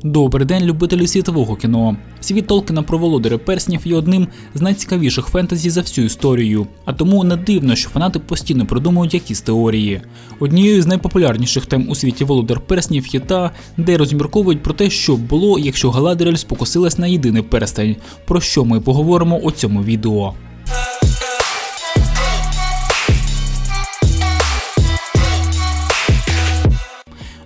Добрий день, любителі світового кіно. Світ Толкіна про володаря перснів є одним з найцікавіших фентезі за всю історію, а тому не дивно, що фанати постійно придумують якісь теорії. Однією з найпопулярніших тем у світі володар перснів є та, де розмірковують про те, що б було, якщо Галадріель спокусилась на єдиний перстень, про що ми поговоримо у цьому відео.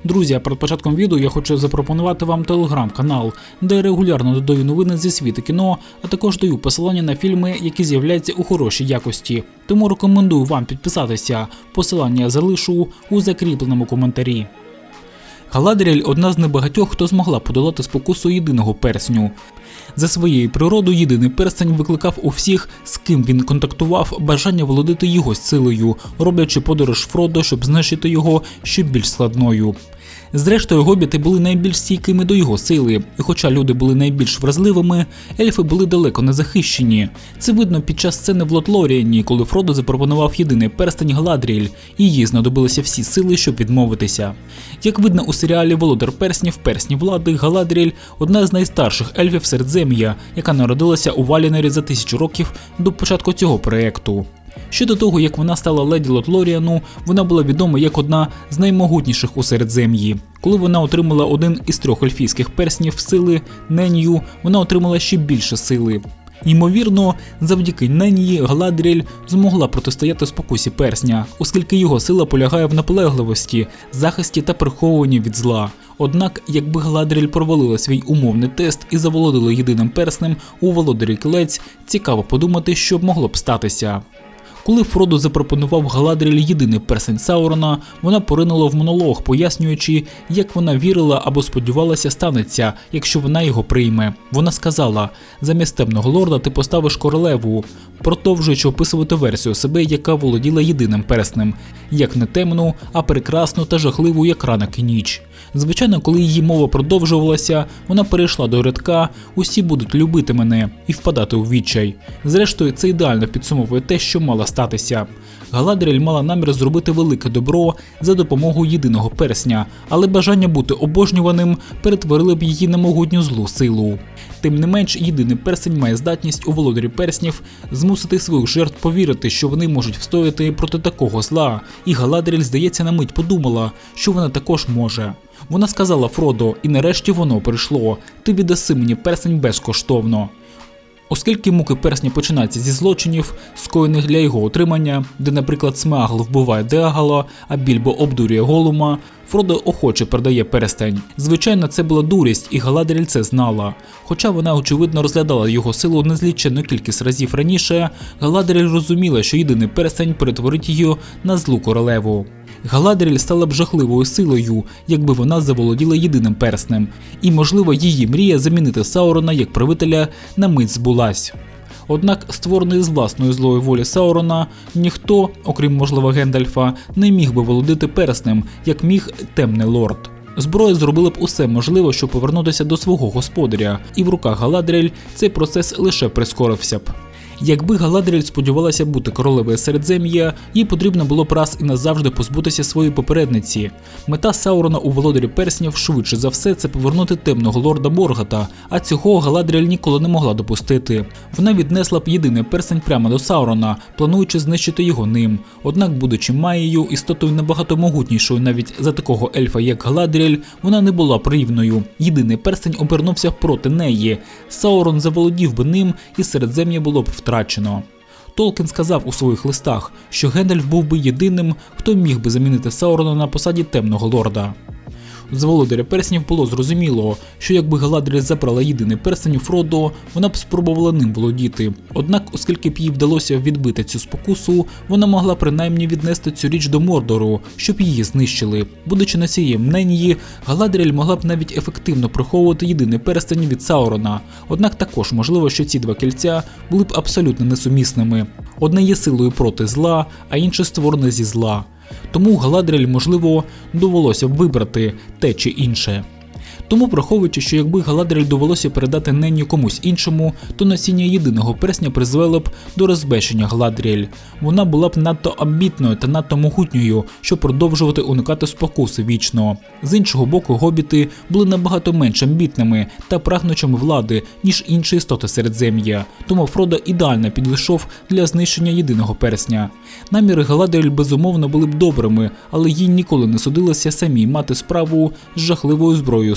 Друзі, перед початком відео я хочу запропонувати вам телеграм-канал, де я регулярно додаю новини зі світу кіно, а також даю посилання на фільми, які з'являються у хорошій якості. Тому рекомендую вам підписатися. Посилання я залишу у закріпленому коментарі. Галадріель одна з небагатьох, хто змогла подолати спокусу єдиного персню. За своєю природою єдиний перстень викликав у всіх, з ким він контактував, бажання володити його силою, роблячи подорож Фродо, щоб знищити його ще більш складною. Зрештою, гобіти були найбільш стійкими до його сили, і хоча люди були найбільш вразливими, ельфи були далеко не захищені. Це видно під час сцени в Лотлоріані, коли Фродо запропонував єдиний перстень Гладріель, і їй знадобилися всі сили, щоб відмовитися. Як видно у серіалі Володар перснів, персні влади, Галадріель одна з найстарших ельфів Середзем'я, яка народилася у Валінері за тисячу років до початку цього проєкту. Щодо того, як вона стала леді Лотлоріану, вона була відома як одна з наймогутніших у Середзем'ї. Коли вона отримала один із трьох ельфійських перснів сили Ненью, вона отримала ще більше сили. Ймовірно, завдяки Ненії Галадріель змогла протистояти спокусі персня, оскільки його сила полягає в наполегливості, захисті та приховуванні від зла. Однак, якби Галадріель провалила свій умовний тест і заволодила єдиним перснем у володарі кілець, цікаво подумати, що б могло б статися. Коли Фродо запропонував Галадріель єдиний персень Саурона, вона поринула в монолог, пояснюючи, як вона вірила або сподівалася станеться, якщо вона його прийме. Вона сказала: замість темного лорда ти поставиш королеву, продовжуючи описувати версію себе, яка володіла єдиним перснем, як не темну, а прекрасну та жахливу, як ранок і ніч. Звичайно, коли її мова продовжувалася, вона перейшла до рядка Усі будуть любити мене і впадати у відчай. Зрештою, це ідеально підсумовує те, що мала статися. Галадріель мала намір зробити велике добро за допомогою єдиного персня, але бажання бути обожнюваним перетворили б її на могутню злу силу. Тим не менш, єдиний персень має здатність у володарі перснів змусити своїх жертв повірити, що вони можуть встояти проти такого зла, і Галадріль, здається, на мить подумала, що вона також може. Вона сказала Фродо, і нарешті воно прийшло. Ти віддаси мені персень безкоштовно. Оскільки муки персня починаються зі злочинів, скоєних для його отримання, де, наприклад, Смагл вбиває Деагала, а Більбо обдурює Голума, Фродо охоче передає перстень. Звичайно, це була дурість, і Галадріль це знала. Хоча вона, очевидно, розглядала його силу незліченну кількість разів раніше, Галадріль розуміла, що єдиний перстень перетворить її на злу королеву. Галадріль стала б жахливою силою, якби вона заволоділа єдиним перснем, і, можливо, її мрія замінити Саурона як правителя на мить збулась. Однак, створений з власної злої волі Саурона, ніхто, окрім можливо Гендальфа, не міг би володити перснем, як міг темний лорд. Зброя зробила б усе можливе, щоб повернутися до свого господаря, і в руках Галадріель цей процес лише прискорився б. Якби Галадріель сподівалася бути королевою Середзем'я, їй потрібно було б раз і назавжди позбутися своєї попередниці. Мета Саурона у володарі перснів швидше за все це повернути темного лорда Моргата, а цього Галадріель ніколи не могла допустити. Вона віднесла б єдиний персень прямо до Саурона, плануючи знищити його ним. Однак, будучи Маєю, істотою набагато могутнішою навіть за такого ельфа, як Галадріель, вона не була прирівною. Єдиний перстень обернувся проти неї. Саурон заволодів би ним, і середзем'я було б втрачено. Толкін сказав у своїх листах, що Гендальф був би єдиним, хто міг би замінити Саурона на посаді темного лорда. З володаря перснів було зрозуміло, що якби Галадріель забрала єдиний перстень у Фродо, вона б спробувала ним володіти. Однак, оскільки б їй вдалося відбити цю спокусу, вона могла принаймні віднести цю річ до Мордору, щоб її знищили. Будучи носієм Ненії, Галадріель могла б навіть ефективно приховувати єдиний перстень від Саурона. Однак також можливо, що ці два кільця були б абсолютно несумісними. Одне є силою проти зла, а інше створене зі зла. Тому Галадріель, можливо, довелося б вибрати те чи інше. Тому, враховуючи, що якби Галадріель довелося передати ненні комусь іншому, то насіння єдиного персня призвело б до розбещення Галадріель. Вона була б надто амбітною та надто могутньою, щоб продовжувати уникати спокуси вічно. З іншого боку, гобіти були набагато менш амбітними та прагнучими влади, ніж інші істоти середзем'я. Тому Фродо ідеально підійшов для знищення єдиного персня. Наміри Галадріель безумовно були б добрими, але їй ніколи не судилося самій мати справу з жахливою зброєю